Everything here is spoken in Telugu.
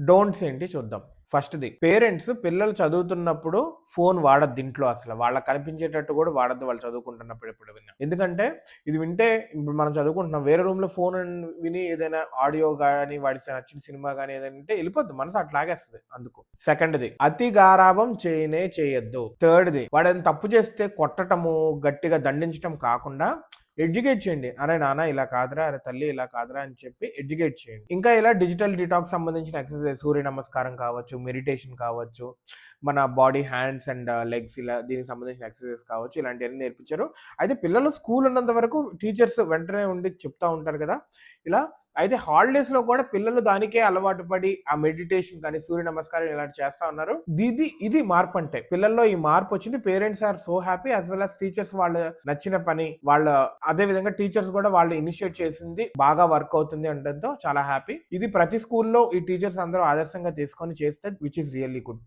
డోంట్స్ ఏంటి చూద్దాం. ఫస్ట్ది పేరెంట్స్ పిల్లలు చదువుతున్నప్పుడు ఫోన్ వాడద్దు ఇంట్లో అసలు. వాళ్ళకి కనిపించేటట్టు కూడా వాడద్దు వాళ్ళు చదువుకుంటున్నప్పుడు ఎప్పుడు విన్నా. ఎందుకంటే ఇది వింటే ఇప్పుడు మనం చదువుకుంటున్నాం. వేరే రూమ్లో ఫోన్ విని ఏదైనా ఆడియో కానీ వాడి నచ్చిన సినిమా కానీ ఏదైనా ఉంటే వెళ్ళిపోద్ది. మనసు అట్లాగేస్తుంది అందుకు. సెకండ్ది అతి గారాభం చేయనే చేయొద్దు. థర్డ్ది వాడని తప్పు చేస్తే కొట్టటము గట్టిగా దండించటం కాకుండా ఎడ్యుకేట్ చేయండి. అరే నాన్న ఇలా కాదురా అరే తల్లి ఇలా కాదురా అని చెప్పి ఎడ్యుకేట్ చేయండి. ఇంకా ఇలా డిజిటల్ డిటాక్స్ సంబంధించిన ఎక్సర్సైజ్ సూర్య నమస్కారం కావచ్చు మెడిటేషన్ కావచ్చు మన బాడీ హ్యాండ్స్ అండ్ లెగ్స్ ఇలా దీనికి సంబంధించిన ఎక్సర్సైజ్ కావచ్చు ఇలాంటివన్నీ నేర్పించారు. అయితే పిల్లలు స్కూల్ ఉన్నంత వరకు టీచర్స్ వెంటనే ఉండి చెప్తా ఉంటారు కదా. ఇలా అయితే హాలిడేస్లో కూడా పిల్లలు దానికే అలవాటు పడి ఆ మెడిటేషన్ కానీ సూర్య నమస్కారం ఇలాంటి చేస్తా ఉన్నారు. ఇది ఇది మార్పు అంటే పిల్లల్లో ఈ మార్పు వచ్చింది. Parents are so happy as well as teachers వాళ్ళ నచ్చిన పని వాళ్ళ అదే విధంగా టీచర్స్ కూడా వాళ్ళు ఇనిషియేట్ చేసింది బాగా వర్క్ అవుతుంది అనడంతో చాలా హ్యాపీ ఇది ప్రతి స్కూల్లో ఈ టీచర్స్ అందరూ ఆదర్శంగా తీసుకొని చేస్తే విచ్ ఇస్ రియల్లీ గుడ్